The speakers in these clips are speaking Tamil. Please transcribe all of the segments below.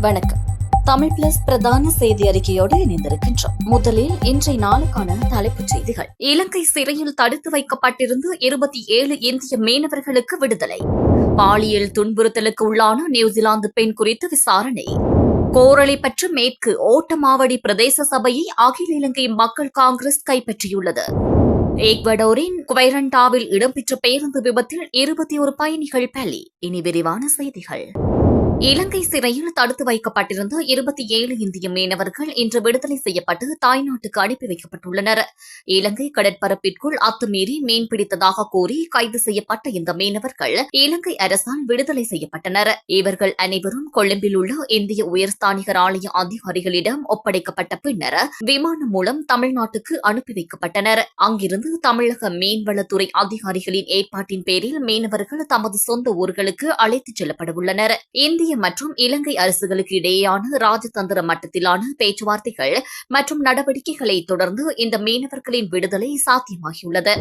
வணக்கம். தமிழ் பிளஸ் பிரதான செய்தி அறிக்கையோடு இணைந்திருக்கின்றோம். முதலில் இன்றைய நாளுக்கான தலைப்புச் செய்திகள். இலங்கை சிறையில் தடுத்து வைக்கப்பட்டிருந்து இருபத்தி ஏழு இந்திய மீனவர்களுக்கு விடுதலை. பாலியல் துன்புறுத்தலுக்கு உள்ளான நியூசிலாந்து பெண் குறித்து விசாரணை. கோரளைப்பற்று மேற்கு ஓட்டமாவடி பிரதேச சபையை அகில இலங்கை மக்கள் காங்கிரஸ் கைப்பற்றியுள்ளது. ஈக்வடோரின் குவைரண்டாவில் இடம்பெற்ற பேருந்து விபத்தில் இருபத்தி ஒரு பயணிகள் பலி. இனி விரிவான செய்திகள். இலங்கை சிறையில் தடுத்து வைக்கப்பட்டிருந்த இருபத்தி ஏழு இந்திய மீனவர்கள் இன்று விடுதலை செய்யப்பட்டு தாய்நாட்டுக்கு அனுப்பி வைக்கப்பட்டுள்ளனர். இலங்கை கடற்பரப்பிற்குள் அத்துமீறி மீன்பிடித்ததாக கூறி கைது செய்யப்பட்ட இந்த மீனவர்கள் இலங்கை அரசால் விடுதலை செய்யப்பட்டனர். இவர்கள் அனைவரும் கொழும்பில் உள்ள இந்திய உயர்ஸ்தானிகர் ஆலய அதிகாரிகளிடம் ஒப்படைக்கப்பட்ட பின்னர் விமானம் மூலம் தமிழ்நாட்டுக்கு அனுப்பி வைக்கப்பட்டனர். அங்கிருந்து தமிழக மீன்வளத்துறை அதிகாரிகளின் ஏற்பாட்டின் பேரில் மீனவர்கள் தமது சொந்த ஊர்களுக்கு அழைத்துச் செல்லப்படவுள்ளனர். இந்திய இந்திய மற்றும் இலங்கை அரசுகளுக்கு இடையேயான ராஜதந்திர மட்டத்திலான பேச்சுவார்த்தைகள் மற்றும் நடவடிக்கைகளை தொடர்ந்து இந்த மீனவர்களின் விடுதலை சாத்தியமாகியுள்ளது.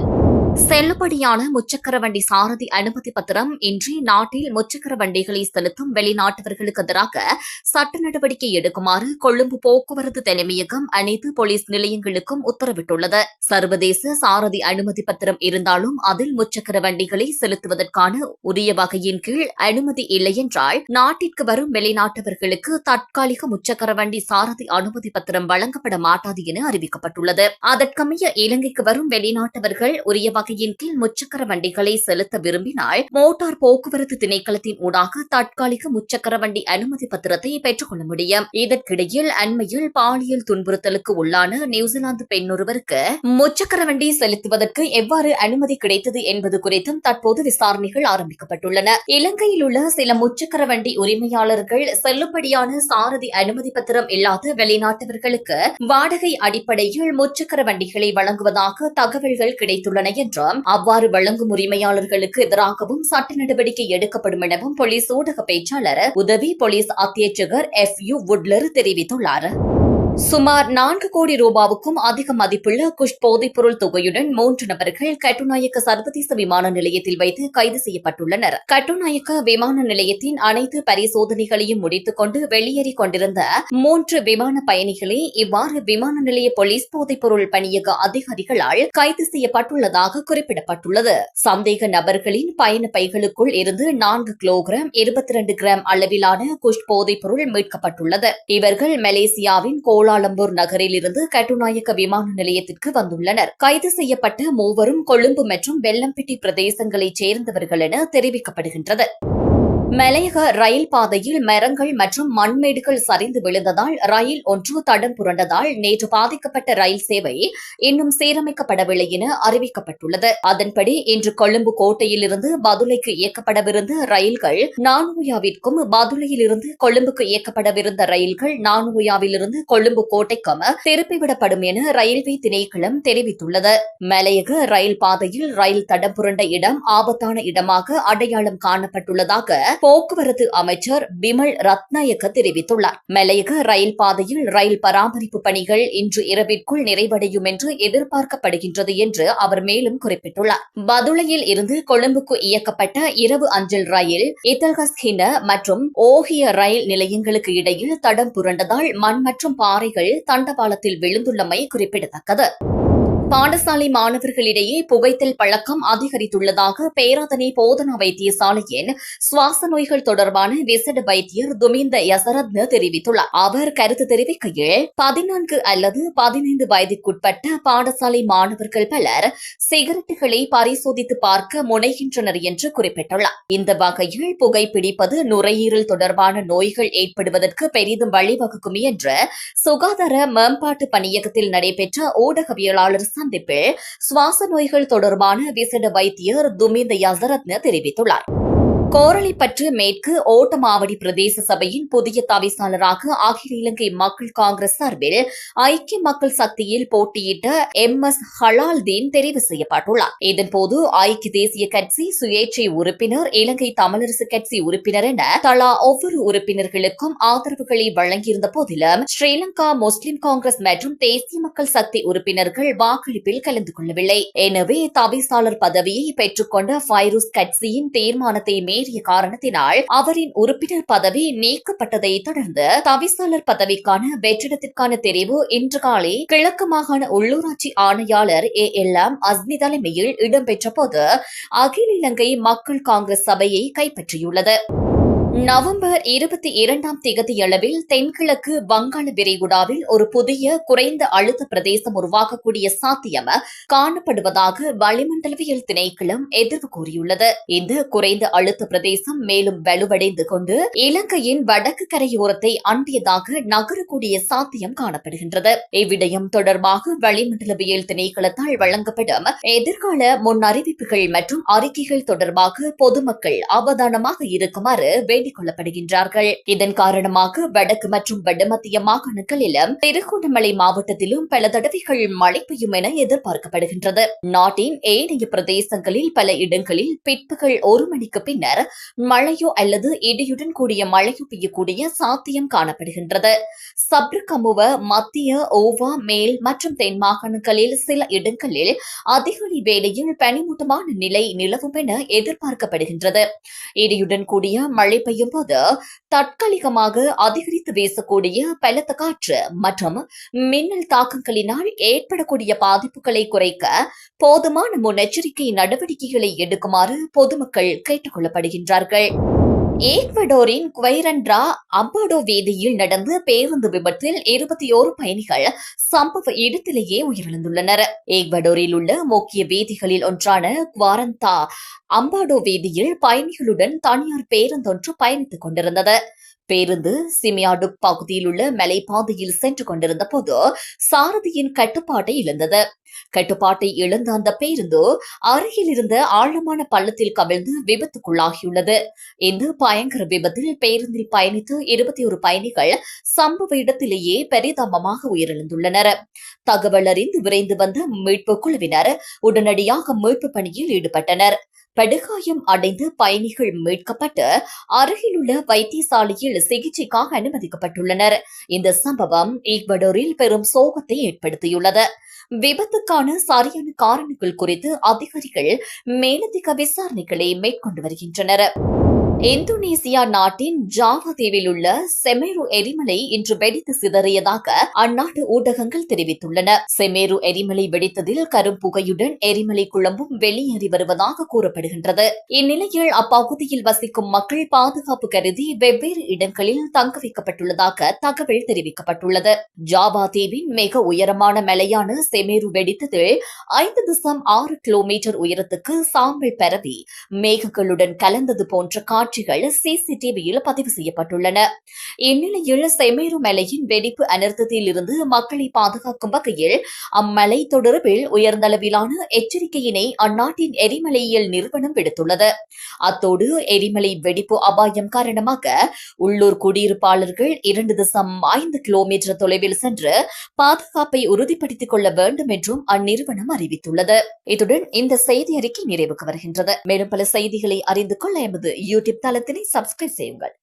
செல்லுபடியான முச்சக்கர வண்டி சாரதி அனுமதி பத்திரம் இன்றி நாட்டில் முச்சக்கர வண்டிகளை செலுத்தும் வெளிநாட்டவர்களுக்கு எதிராக சட்ட நடவடிக்கை எடுக்குமாறு கொழும்பு போக்குவரத்து தலைமையகம் அனைத்து போலீஸ் நிலையங்களுக்கும் உத்தரவிட்டுள்ளது. சர்வதேச சாரதி அனுமதி பத்திரம் இருந்தாலும் அதில் முச்சக்கர வண்டிகளை செலுத்துவதற்கான உரிய வகையின் கீழ் அனுமதி இல்லை என்றால் நாட்டிற்கு வரும் வெளிநாட்டவர்களுக்கு தற்காலிக முச்சக்கர வண்டி சாரதி அனுமதி பத்திரம் வழங்கப்பட மாட்டாது என அறிவிக்கப்பட்டுள்ளது. அதற்கமைய இலங்கைக்கு வரும் வெளிநாட்டவர்கள் உரிய வகையின் கீழ் முச்சக்கர வண்டிகளை செலுத்த விரும்பினால் மோட்டார் போக்குவரத்து திணைக்களத்தின் ஊடாக தற்காலிக முச்சக்கர வண்டி அனுமதி பத்திரத்தை பெற்றுக் கொள்ள முடியும். இதற்கிடையில் அண்மையில் பாலியல் துன்புறுத்தலுக்கு உள்ளான நியூசிலாந்து பெண்ணொருவருக்கு முச்சக்கர வண்டி செலுத்துவதற்கு எவ்வாறு அனுமதி கிடைத்தது என்பது குறித்தும் தற்போது விசாரணைகள் ஆரம்பிக்கப்பட்டுள்ளன. இலங்கையில் உள்ள சில முச்சக்கர வண்டி உரிமையாளர்கள் செல்லுபடியான சாரதி அனுமதி பத்திரம் இல்லாத வெளிநாட்டவர்களுக்கு வாடகை அடிப்படையில் முச்சக்கர வண்டிகளை வழங்குவதாக தகவல்கள் கிடைத்துள்ளன என்றும் அவ்வாறு வழங்கும் உரிமையாளர்களுக்கு எதிராகவும் சட்ட நடவடிக்கை எடுக்கப்படும் எனவும் போலீஸ் ஊடக பேச்சாளர் உதவி போலீஸ் அத்தியட்சகர் எஃப் யு உட்லர் தெரிவித்துள்ளார். சுமார் நான்கு கோடி ரூபாவுக்கும் அதிக மதிப்புள்ள குஷ் போதைப்பொருள் தொகையுடன் மூன்று நபர்கள் கட்டுநாயக்க சர்வதேச விமான நிலையத்தில் வைத்து கைது செய்யப்பட்டுள்ளனர். கட்டுநாயக்க விமான நிலையத்தின் அனைத்து பரிசோதனைகளையும் முடித்துக் கொண்டு வெளியேறிக் கொண்டிருந்த மூன்று விமான பயணிகளே இவ்வாறு விமான நிலைய போலீஸ் போதைப்பொருள் பணியக அதிகாரிகளால் கைது செய்யப்பட்டுள்ளதாக குறிப்பிடப்பட்டுள்ளது. சந்தேக நபர்களின் பயண பைகளுக்குள் இருந்து நான்கு கிலோகிராம் இருபத்தி இரண்டு கிராம் அளவிலான குஷ் போதைப்பொருள் மீட்கப்பட்டுள்ளது. இவர்கள் மலேசியாவின் கோல் கோலாலம்பூர் நகரிலிருந்து கட்டுநாயக்க விமான நிலையத்திற்கு வந்துள்ளனர். கைது செய்யப்பட்ட மூவரும் கொழும்பு மற்றும் வெள்ளம்பிட்டி பிரதேசங்களைச் சேர்ந்தவர்கள் என தெரிவிக்கப்படுகின்றது. மலையக ரயில் பாதையில் மரங்கள் மற்றும் மண்மேடுகள் சரிந்து விழுந்ததால் ரயில் ஒன்று தடம் புரண்டதால் நேற்று பாதிக்கப்பட்ட ரயில் சேவை இன்னும் சீரமைக்கப்படவில்லை என அறிவிக்கப்பட்டுள்ளது. அதன்படி இன்று கொழும்பு கோட்டையிலிருந்து பதுளைக்கு இயக்கப்படவிருந்த ரயில்கள் நானுயாவிற்கும் பதுளையிலிருந்து கொழும்புக்கு இயக்கப்படவிருந்த ரயில்கள் நானுயாவிலிருந்து கொழும்பு கோட்டைக்கும் திருப்பிவிடப்படும் என ரயில்வே திணைக்களம் தெரிவித்துள்ளது. மலையக ரயில் பாதையில் ரயில் தடம் புரண்ட இடம் ஆபத்தான இடமாக அடையாளம் காணப்பட்டுள்ளதாக போக்குவரத்து அமைச்சர் பிமல் ரத்நாயக்க தெரிவித்துள்ளார். மலையக ரயில் பாதையில் ரயில் பராமரிப்பு பணிகள் இன்று இரவிற்குள் நிறைவடையும் என்று எதிர்பார்க்கப்படுகின்றது என்று அவர் மேலும் குறிப்பிட்டுள்ளார். பதுளையில் இருந்து கொழும்புக்கு இயக்கப்பட்ட இரவு அஞ்சல் ரயில் இத்தல்கஸ்கின மற்றும் ஓகிய ரயில் நிலையங்களுக்கு இடையில் தடம் புரண்டதால் மண் மற்றும் பாறைகள் தண்டவாளத்தில் விழுந்துள்ளமை குறிப்பிடத்தக்கது. பாடசாலை மாணவர்களிடையே புகைத்தல் பழக்கம் அதிகரித்துள்ளதாக பேராதனை போதனா வைத்தியசாலையின் சுவாச நோய்கள் தொடர்பான விசேட வைத்தியர் துமிந்த யசரத்ன தெரிவித்துள்ளார். அவர் கருத்து தெரிவிக்கையில் பதினான்கு அல்லது பதினைந்து வயதிற்குட்பட்ட பாடசாலை மாணவர்கள் பலர் சிகரெட்டுகளை பரிசோதித்து பார்க்க முனைகின்றனர் என்று குறிப்பிட்டுள்ளார். இந்த வகையில் புகைப்பிடிப்பது நுரையீரல் தொடர்பான நோய்கள் ஏற்படுவதற்கு பெரிதும் வழிவகுக்கும் என்று சுகாதார மேம்பாட்டு பணியகத்தில் நடைபெற்ற ஊடகவியலாளர் சந்திப்பில் சுவாச நோய்கள் தொடர்பான விசேட வைத்தியர் துமிந்த யசரத்ன தெரிவித்துள்ளார். கோரளைப்பற்று மேற்கு ஓட்டமாவடி பிரதேச சபையின் புதிய தவிசாளராக அகில இலங்கை மக்கள் காங்கிரஸ் சார்பில் ஐக்கிய மக்கள் சக்தியில் போட்டியிட்ட எம் எஸ் ஹலால்தீன் தெரிவு செய்யப்பட்டுள்ளார். இதன்போது ஐக்கிய தேசிய கட்சி சுயேட்சை உறுப்பினர் இலங்கை தமிழரசு கட்சி உறுப்பினர் என தலா ஒவ்வொரு உறுப்பினர்களுக்கும் ஆதரவுகளை வழங்கியிருந்த போதிலும் ஸ்ரீலங்கா முஸ்லிம் காங்கிரஸ் மற்றும் தேசிய மக்கள் சக்தி உறுப்பினர்கள் வாக்களிப்பில் கலந்து கொள்ளவில்லை. எனவே தவிசாளர் பதவியை பெற்றுக்கொண்ட ஃபைரூஸ் கட்சியின் தீர்மானத்தை நேரிய காரணத்தினால் அவரின் உறுப்பினர் பதவி நீக்கப்பட்டதை தொடர்ந்து தவிசாளர் பதவிக்கான வெற்றிடத்திற்கான தெரிவு இன்று காலை கிழக்கு மாகாண உள்ளூராட்சி ஆணையாளர் ஏ எல் எம் அஸ்மி தலைமையில் இடம்பெற்ற போது அகில இலங்கை மக்கள் காங்கிரஸ் சபையை கைப்பற்றியுள்ளது. நவம்பர் இருபத்தி இரண்டாம் திகதியளவில் தென்கிழக்கு வங்காள விரிகுடாவில் ஒரு புதிய குறைந்த அழுத்த பிரதேசம் உருவாகக்கூடிய சாத்தியம் காணப்படுவதாக வளிமண்டலவியல் திணைக்களம் எதிர்வு கூறியுள்ளது. இந்த குறைந்த அழுத்த பிரதேசம் மேலும் வலுவடைந்து கொண்டு இலங்கையின் வடக்கு கரையோரத்தை அண்டியதாக நகரக்கூடிய சாத்தியம் காணப்படுகின்றது. இவ்விடயம் தொடர்பாக வளிமண்டலவியல் திணைக்களத்தால் வழங்கப்படும் எதிர்கால முன்னறிவிப்புகள் மற்றும் அறிக்கைகள் தொடர்பாக பொதுமக்கள் அவதானமாக இருக்குமாறு வேண்டும் வேண்டிக் கொள்ளப்படுகின்றார்கள் இதன் காரணமாக வடக்கு மற்றும் வடமத்திய மாகாணங்களிலும் திருகோணமலை மாவட்டத்திலும் பல தடவைகள் மழை பெய்யும் என எதிர்பார்க்கப்படுகின்றது. நாட்டின் ஏனைய பிரதேசங்களில் பல இடங்களில் பிற்பகல் ஒரு மணிக்கு பின்னர் மழையோ அல்லது இடியுடன் கூடிய மழையோ பெய்யக்கூடிய சாத்தியம் காணப்படுகின்றது. சப்ரகமுவ மத்திய ஓவா மேல் மற்றும் தென் மாகாணங்களில் சில இடங்களில் அதிகாலை வேளையில் பனிமூட்டமான நிலை நிலவும் என எதிர்பார்க்கப்படுகின்றது. இடியுடன் கூடிய மழை பெய்ய பெய்யும் போது தற்காலிகமாக அதிகரித்து வீசக்கூடிய பலத்த காற்று மற்றும் மின்னல் தாக்கங்களினால் ஏற்படக்கூடிய பாதிப்புகளை குறைக்க போதுமான முன்னெச்சரிக்கை நடவடிக்கைகளை எடுக்குமாறு பொதுமக்கள் கேட்டுக் கொள்ளப்படுகின்றார்கள் ஈக்வடோரின் குவைரன்ட்ரா அம்பாடோ வீதியில் நடந்த பேருந்து விபத்தில் இருபத்தி ஓரு பயணிகள் சம்பவ இடத்திலேயே உயிரிழந்துள்ளனர். ஈக்வடோரில் உள்ள முக்கிய வீதிகளில் ஒன்றான குவாரந்தா அம்பாடோ வீதியில் பயணிகளுடன் தனியார் பேருந்தொன்று பயணித்துக் கொண்டிருந்தது. பேருந்து சிமியாடு பகுதியில் உள்ள மலைப்பாதையில் சென்று கொண்டிருந்த போது சாரதியின் கட்டுப்பாட்டை இழந்தது. கட்டுப்பாட்டை இழந்த அந்த பேருந்து அருகில் இருந்த ஆழமான பள்ளத்தில் கவிழ்ந்து விபத்துக்குள்ளாகியுள்ளது. இந்த பயங்கர விபத்தில் பேருந்தில் பயணித்த இருபத்தி ஒரு பயணிகள் சம்பவ இடத்திலேயே பரிதாபமாக உயிரிழந்துள்ளனர். தகவல் அறிந்து விரைந்து வந்த மீட்பு குழுவினர் உடனடியாக மீட்பு பணியில் ஈடுபட்டனர். படுகாயம் அடைந்து பயணிகள் மீட்கப்பட்டு அருகிலுள்ள வைத்தியசாலையில் சிகிச்சைக்காக அனுமதிக்கப்பட்டுள்ளனர். இந்த சம்பவம் ஈக்வடோரில் பெரும் சோகத்தை ஏற்படுத்தியுள்ளது. விபத்துக்கான சரியான காரணங்கள் குறித்து அதிகாரிகள் மேலதிக விசாரணைகளை மேற்கொண்டு வருகின்றனர். இந்தோனேசியா நாட்டின் ஜாவா தீவில் உள்ள செமேரு எரிமலை இன்று வெடித்து சிதறியதாக அந்நாட்டு ஊடகங்கள் தெரிவித்துள்ளன. செமேரு எரிமலை வெடித்ததில் கரும்புகையுடன் எரிமலை குழம்பும் வெளியேறி வருவதாக கூறப்படுகின்றது. இந்நிலையில் அப்பகுதியில் வசிக்கும் மக்கள் பாதுகாப்பு கருதி வெவ்வேறு இடங்களில் தங்க வைக்கப்பட்டுள்ளதாக தகவல் தெரிவிக்கப்பட்டுள்ளது. ஜாவா தீவின் மிக உயரமான மலையான செமேரு வெடித்ததில் ஐந்து தசம் ஆறு கிலோமீட்டர் உயரத்துக்கு சாம்பல் பரவி மேகங்களுடன் கலந்தது போன்ற காட்சிகள் சிசிடிவியில் பதிவு செய்யப்பட்டுள்ளன. இந்நிலையில் செமேரு மலையின் வெடிப்பு அனர்த்தத்தில் இருந்து மக்களை பாதுகாக்கும் வகையில் அம்மலை தொடர்பில் உயர்ந்தளவிலான எச்சரிக்கையினை அந்நாட்டின் எரிமலையியல் நிறுவனம் விடுத்துள்ளது. அத்தோடு எரிமலை வெடிப்பு அபாயம் காரணமாக உள்ளூர் குடியிருப்பாளர்கள் இரண்டு தசம் ஐந்து கிலோமீட்டர் தொலைவில் சென்று பாதுகாப்பை உறுதிப்படுத்திக் கொள்ள வேண்டும் என்றும் அந்நிறுவனம் அறிவித்துள்ளது. இத்துடன் இந்த செய்தி அறிக்கை நிறைவுக்கு வருகின்றது. மேலும் பல செய்திகளை அறிந்து கொள்ள எமது யூடியூப் தளத்தினை சப்ஸ்கிரைப் செய்யுங்கள்.